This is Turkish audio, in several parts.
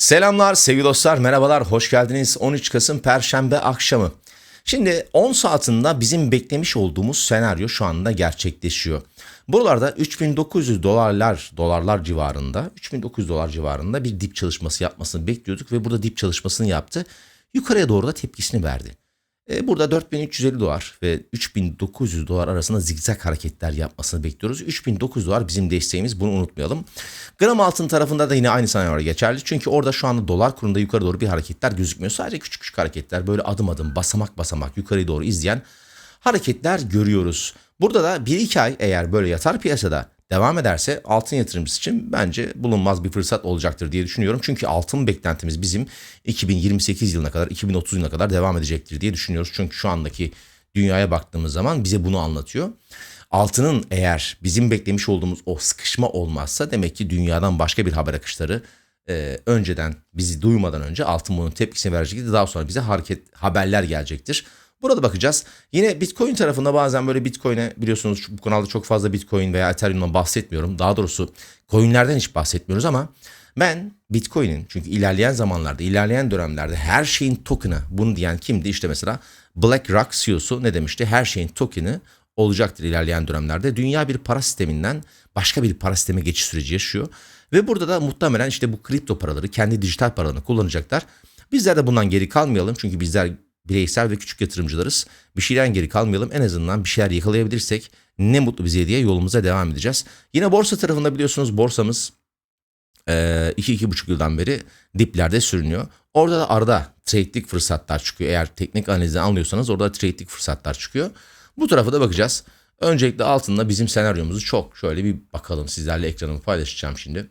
Selamlar sevgili dostlar, merhabalar, hoş geldiniz. 13 Kasım Perşembe akşamı. Şimdi 10 saatinde bizim beklemiş olduğumuz senaryo şu anda gerçekleşiyor. Buralarda 3900 dolarlar dolarlar civarında 3900 dolar civarında bir dip çalışması yapmasını bekliyorduk ve burada dip çalışmasını yaptı. Yukarıya doğru da tepkisini verdi. E, Burada 4350 dolar ve 3900 dolar arasında zigzag hareketler yapmasını bekliyoruz. 3900 dolar bizim desteğimiz bunu unutmayalım. Gram altın tarafında da yine aynı senaryo geçerli. Çünkü orada şu anda dolar kurunda yukarı doğru bir hareketler gözükmüyor. Sadece küçük küçük hareketler böyle adım adım basamak basamak yukarı doğru izleyen hareketler görüyoruz. Burada da 1-2 ay eğer böyle yatar piyasada devam ederse altın yatırımcısı için bence bulunmaz bir fırsat olacaktır diye düşünüyorum. Çünkü altın beklentimiz bizim 2028 yılına kadar 2030 yılına kadar devam edecektir diye düşünüyoruz. Çünkü şu andaki dünyaya baktığımız zaman bize bunu anlatıyor. Altının eğer bizim beklemiş olduğumuz o sıkışma olmazsa demek ki dünyadan başka bir haber akışları e, önceden bizi duymadan önce altın bunun tepkisini verecektir. Daha sonra bize hareket haberler gelecektir. Burada bakacağız. Yine Bitcoin tarafında bazen böyle Bitcoin'e biliyorsunuz bu kanalda çok fazla Bitcoin veya Ethereum'dan bahsetmiyorum. Daha doğrusu coinlerden hiç bahsetmiyoruz ama ben Bitcoin'in çünkü ilerleyen zamanlarda, ilerleyen dönemlerde her şeyin token'ı bunu diyen kimdi? İşte mesela BlackRock CEO'su ne demişti? Her şeyin token'ı olacaktır ilerleyen dönemlerde. Dünya bir para sisteminden başka bir para sisteme geçiş süreci yaşıyor. Ve burada da muhtemelen işte bu kripto paraları, kendi dijital paralarını kullanacaklar. Bizler de bundan geri kalmayalım çünkü bizler bireysel ve küçük yatırımcılarız. Bir şeyden geri kalmayalım. En azından bir şeyler yakalayabilirsek ne mutlu bize diye yolumuza devam edeceğiz. Yine borsa tarafında biliyorsunuz borsamız 2-2,5 yıldan beri diplerde sürünüyor. Orada da arada trade'lik fırsatlar çıkıyor. Eğer teknik analizden anlıyorsanız orada trade'lik fırsatlar çıkıyor. Bu tarafa da bakacağız. Öncelikle altında bizim senaryomuzu çok şöyle bir bakalım. Sizlerle ekranımı paylaşacağım şimdi.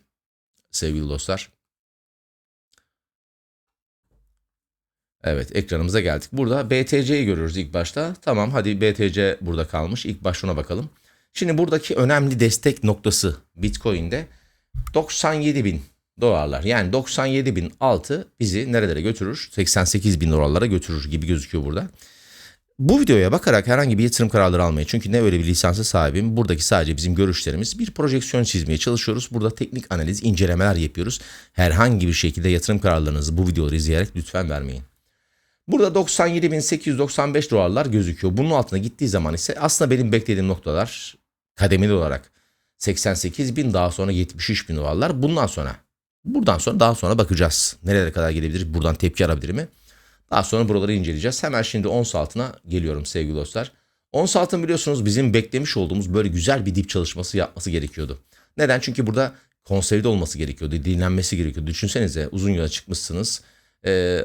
Sevgili dostlar. Evet ekranımıza geldik. Burada BTC'yi görüyoruz ilk başta. Tamam hadi BTC burada kalmış. İlk baş ona bakalım. Şimdi buradaki önemli destek noktası Bitcoin'de 97 bin dolarlar. Yani 97 bin altı bizi nerelere götürür? 88 bin dolarlara götürür gibi gözüküyor burada. Bu videoya bakarak herhangi bir yatırım kararları almayı çünkü ne öyle bir lisansa sahibim. Buradaki sadece bizim görüşlerimiz bir projeksiyon çizmeye çalışıyoruz. Burada teknik analiz, incelemeler yapıyoruz. Herhangi bir şekilde yatırım kararlarınızı bu videoları izleyerek lütfen vermeyin. Burada 97.895 dolarlar gözüküyor. Bunun altına gittiği zaman ise aslında benim beklediğim noktalar kademeli olarak 88 bin daha sonra 73 bin dolarlar. Bundan sonra buradan sonra daha sonra bakacağız. Nerelere kadar gelebilir? Buradan tepki alabilir mi? Daha sonra buraları inceleyeceğiz. Hemen şimdi ons altına geliyorum sevgili dostlar. Ons altın biliyorsunuz bizim beklemiş olduğumuz böyle güzel bir dip çalışması yapması gerekiyordu. Neden? Çünkü burada konsolide olması gerekiyordu. Dinlenmesi gerekiyordu. Düşünsenize uzun yola çıkmışsınız.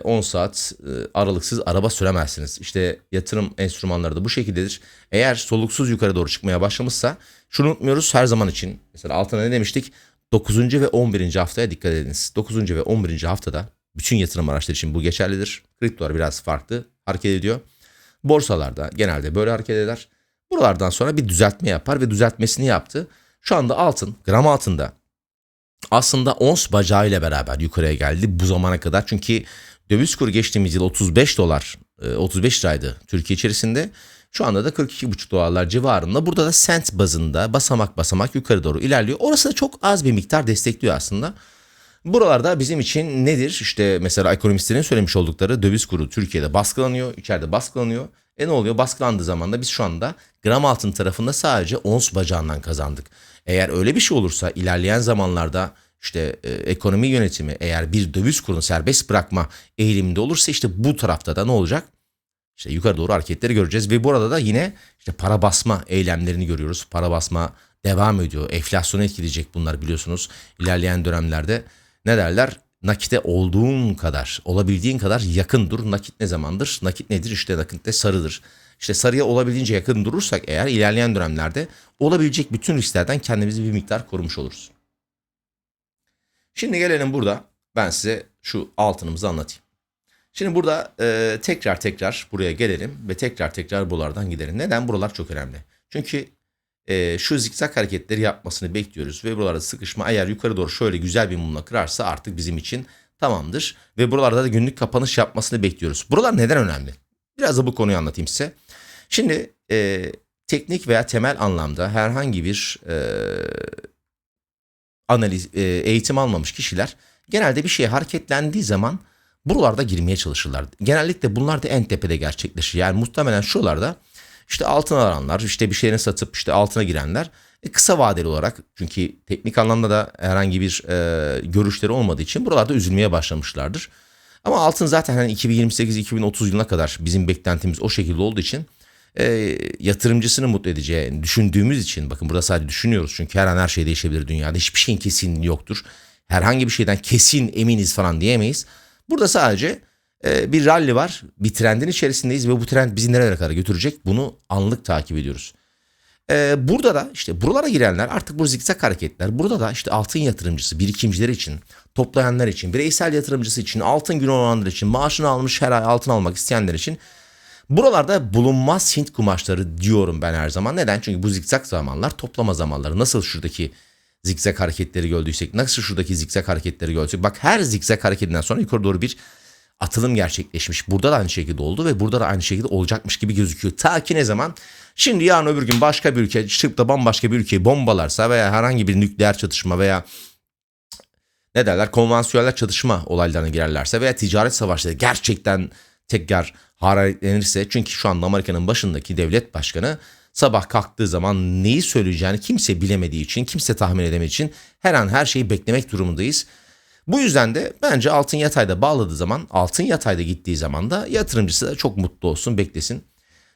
10 saat e, aralıksız araba süremezsiniz. İşte yatırım enstrümanları da bu şekildedir. Eğer soluksuz yukarı doğru çıkmaya başlamışsa şunu unutmuyoruz her zaman için. Mesela altına ne demiştik? 9. ve 11. haftaya dikkat ediniz. 9. ve 11. haftada bütün yatırım araçları için bu geçerlidir. Kriptolar biraz farklı hareket ediyor. Borsalarda genelde böyle hareket eder. Buralardan sonra bir düzeltme yapar ve düzeltmesini yaptı. Şu anda altın, gram altında aslında ons bacağıyla beraber yukarıya geldi bu zamana kadar. Çünkü döviz kuru geçtiğimiz yıl 35 dolar, 35 liraydı Türkiye içerisinde. Şu anda da 42,5 dolarlar civarında. Burada da sent bazında basamak basamak yukarı doğru ilerliyor. Orası da çok az bir miktar destekliyor aslında. Buralarda bizim için nedir? İşte mesela ekonomistlerin söylemiş oldukları döviz kuru Türkiye'de baskılanıyor, içeride baskılanıyor. E ne oluyor? Baskılandığı zaman da biz şu anda gram altın tarafında sadece ons bacağından kazandık. Eğer öyle bir şey olursa ilerleyen zamanlarda işte e, ekonomi yönetimi eğer bir döviz kurunu serbest bırakma eğiliminde olursa işte bu tarafta da ne olacak? İşte yukarı doğru hareketleri göreceğiz ve burada da yine işte para basma eylemlerini görüyoruz. Para basma devam ediyor. Enflasyonu etkileyecek bunlar biliyorsunuz. İlerleyen dönemlerde ne derler? Nakite olduğun kadar, olabildiğin kadar yakın dur. Nakit ne zamandır? Nakit nedir? İşte nakit de sarıdır. İşte sarıya olabildiğince yakın durursak eğer ilerleyen dönemlerde olabilecek bütün risklerden kendimizi bir miktar korumuş oluruz. Şimdi gelelim burada ben size şu altınımızı anlatayım. Şimdi burada e, tekrar tekrar buraya gelelim ve tekrar tekrar buralardan gidelim. Neden? Buralar çok önemli. Çünkü e, şu zikzak hareketleri yapmasını bekliyoruz ve buralarda sıkışma eğer yukarı doğru şöyle güzel bir mumla kırarsa artık bizim için tamamdır. Ve buralarda da günlük kapanış yapmasını bekliyoruz. Buralar neden önemli? Biraz da bu konuyu anlatayım size. Şimdi e, teknik veya temel anlamda herhangi bir e, analiz, e, eğitim almamış kişiler genelde bir şey hareketlendiği zaman buralarda girmeye çalışırlar. Genellikle bunlar da en tepede gerçekleşir. Yani muhtemelen şuralarda işte altın alanlar, işte bir şeyini satıp işte altına girenler e, kısa vadeli olarak çünkü teknik anlamda da herhangi bir e, görüşleri olmadığı için buralarda üzülmeye başlamışlardır. Ama altın zaten hani 2028-2030 yılına kadar bizim beklentimiz o şekilde olduğu için e, yatırımcısını mutlu edeceğini düşündüğümüz için bakın burada sadece düşünüyoruz çünkü her an her şey değişebilir dünyada hiçbir şeyin kesin yoktur. Herhangi bir şeyden kesin eminiz falan diyemeyiz. Burada sadece bir rally var bir trendin içerisindeyiz ve bu trend bizi nerelere kadar götürecek bunu anlık takip ediyoruz. Ee, burada da işte buralara girenler artık bu zikzak hareketler burada da işte altın yatırımcısı birikimciler için toplayanlar için bireysel yatırımcısı için altın günü olanlar için maaşını almış her ay altın almak isteyenler için buralarda bulunmaz Hint kumaşları diyorum ben her zaman. Neden? Çünkü bu zikzak zamanlar toplama zamanları. Nasıl şuradaki zikzak hareketleri gördüysek nasıl şuradaki zikzak hareketleri gördüysek bak her zikzak hareketinden sonra yukarı doğru bir atılım gerçekleşmiş. Burada da aynı şekilde oldu ve burada da aynı şekilde olacakmış gibi gözüküyor. Ta ki ne zaman? Şimdi yarın öbür gün başka bir ülke çıkıp da bambaşka bir ülkeyi bombalarsa veya herhangi bir nükleer çatışma veya ne derler konvansiyonel çatışma olaylarına girerlerse veya ticaret savaşları gerçekten tekrar hararetlenirse çünkü şu anda Amerika'nın başındaki devlet başkanı sabah kalktığı zaman neyi söyleyeceğini kimse bilemediği için, kimse tahmin edemediği için her an her şeyi beklemek durumundayız. Bu yüzden de bence altın yatayda bağladığı zaman, altın yatayda gittiği zaman da yatırımcısı da çok mutlu olsun, beklesin.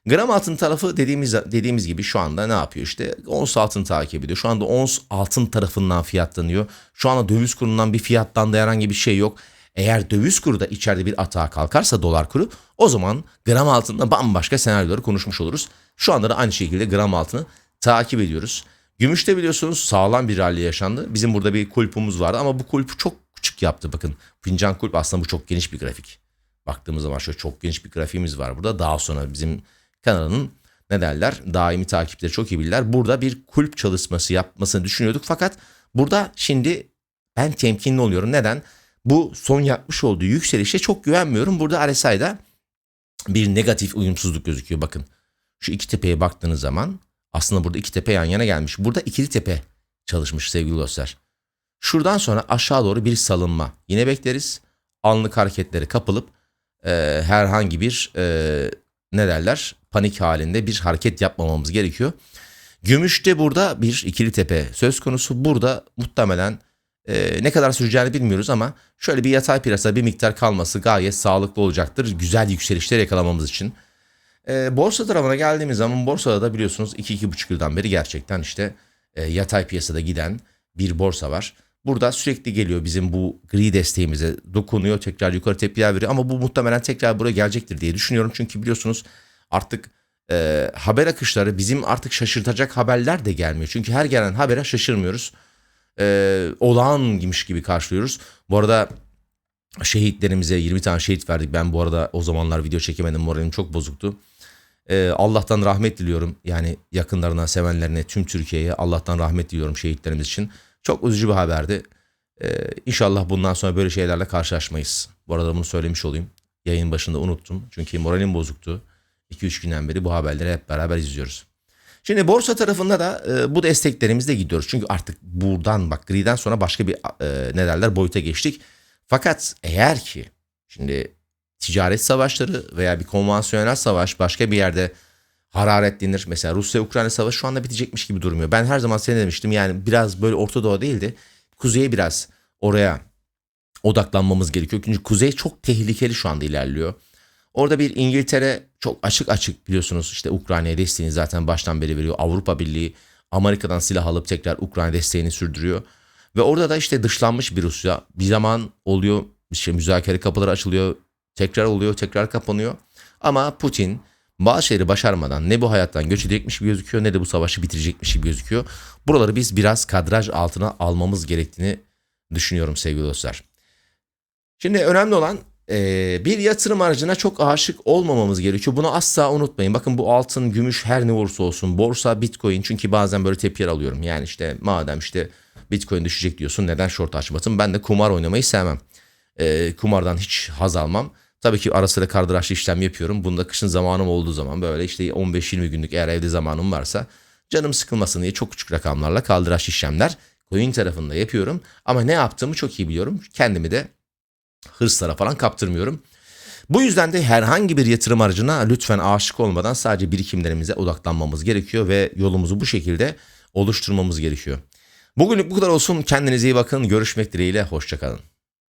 Gram altın tarafı dediğimiz dediğimiz gibi şu anda ne yapıyor işte ons altın takip ediyor. Şu anda ons altın tarafından fiyatlanıyor. Şu anda döviz kurundan bir fiyattan da herhangi bir şey yok. Eğer döviz kuru da içeride bir atağa kalkarsa dolar kuru o zaman gram altında bambaşka senaryoları konuşmuş oluruz. Şu anda da aynı şekilde gram altını takip ediyoruz. Gümüşte biliyorsunuz sağlam bir rally yaşandı. Bizim burada bir kulpumuz vardı ama bu kulpu çok küçük yaptı bakın. Fincan kulp aslında bu çok geniş bir grafik. Baktığımız zaman şöyle çok geniş bir grafiğimiz var burada. Daha sonra bizim kanalının ne derler daimi takipçileri çok iyi bilirler. Burada bir kulp çalışması yapmasını düşünüyorduk fakat burada şimdi ben temkinli oluyorum. Neden? Bu son yapmış olduğu yükselişe çok güvenmiyorum. Burada RSI'da bir negatif uyumsuzluk gözüküyor. Bakın şu iki tepeye baktığınız zaman aslında burada iki tepe yan yana gelmiş. Burada ikili tepe çalışmış sevgili dostlar. Şuradan sonra aşağı doğru bir salınma. Yine bekleriz. Anlık hareketleri kapılıp e, herhangi bir e, ne derler panik halinde bir hareket yapmamamız gerekiyor. Gümüşte burada bir ikili tepe söz konusu. Burada muhtemelen e, ne kadar süreceğini bilmiyoruz ama şöyle bir yatay piyasa bir miktar kalması gayet sağlıklı olacaktır. Güzel yükselişler yakalamamız için. E, borsa tarafına geldiğimiz zaman borsada da biliyorsunuz 2-2,5 yıldan beri gerçekten işte e, yatay piyasada giden bir borsa var. Burada sürekli geliyor bizim bu gri desteğimize dokunuyor tekrar yukarı tepkiler veriyor ama bu muhtemelen tekrar buraya gelecektir diye düşünüyorum. Çünkü biliyorsunuz artık e, haber akışları bizim artık şaşırtacak haberler de gelmiyor. Çünkü her gelen habere şaşırmıyoruz. E, olağanmış gibi karşılıyoruz. Bu arada şehitlerimize 20 tane şehit verdik. Ben bu arada o zamanlar video çekemedim. Moralim çok bozuktu. Ee, Allah'tan rahmet diliyorum. Yani yakınlarına, sevenlerine, tüm Türkiye'ye Allah'tan rahmet diliyorum şehitlerimiz için. Çok üzücü bir haberdi. Ee, inşallah bundan sonra böyle şeylerle karşılaşmayız. Bu arada bunu söylemiş olayım. Yayın başında unuttum. Çünkü moralim bozuktu. 2-3 günden beri bu haberleri hep beraber izliyoruz. Şimdi borsa tarafında da e, bu desteklerimizle gidiyoruz. Çünkü artık buradan bak griden sonra başka bir e, ne derler boyuta geçtik. Fakat eğer ki şimdi ticaret savaşları veya bir konvansiyonel savaş başka bir yerde hararetlenir. Mesela Rusya-Ukrayna savaşı şu anda bitecekmiş gibi durmuyor. Ben her zaman seni demiştim yani biraz böyle Orta Doğu değildi. Kuzeye biraz oraya odaklanmamız gerekiyor. Çünkü kuzey çok tehlikeli şu anda ilerliyor. Orada bir İngiltere çok açık açık biliyorsunuz işte Ukrayna'ya desteğini zaten baştan beri veriyor. Avrupa Birliği Amerika'dan silah alıp tekrar Ukrayna desteğini sürdürüyor. Ve orada da işte dışlanmış bir Rusya bir zaman oluyor işte müzakere kapıları açılıyor tekrar oluyor tekrar kapanıyor. Ama Putin bazı şeyleri başarmadan ne bu hayattan göç edecekmiş gibi gözüküyor ne de bu savaşı bitirecekmiş gibi gözüküyor. Buraları biz biraz kadraj altına almamız gerektiğini düşünüyorum sevgili dostlar. Şimdi önemli olan e, bir yatırım aracına çok aşık olmamamız gerekiyor. Bunu asla unutmayın. Bakın bu altın, gümüş her ne olursa olsun borsa, bitcoin çünkü bazen böyle tepkiler alıyorum. Yani işte madem işte bitcoin düşecek diyorsun neden short açmasın? Ben de kumar oynamayı sevmem. E, kumardan hiç haz almam. Tabii ki ara sıra kardıraçlı işlem yapıyorum. Bunda kışın zamanım olduğu zaman böyle işte 15-20 günlük eğer evde zamanım varsa canım sıkılmasın diye çok küçük rakamlarla kaldıraç işlemler Coin tarafında yapıyorum ama ne yaptığımı çok iyi biliyorum. Kendimi de hırslara falan kaptırmıyorum. Bu yüzden de herhangi bir yatırım aracına lütfen aşık olmadan sadece birikimlerimize odaklanmamız gerekiyor ve yolumuzu bu şekilde oluşturmamız gerekiyor. Bugünlük bu kadar olsun. Kendinize iyi bakın. Görüşmek dileğiyle. Hoşçakalın.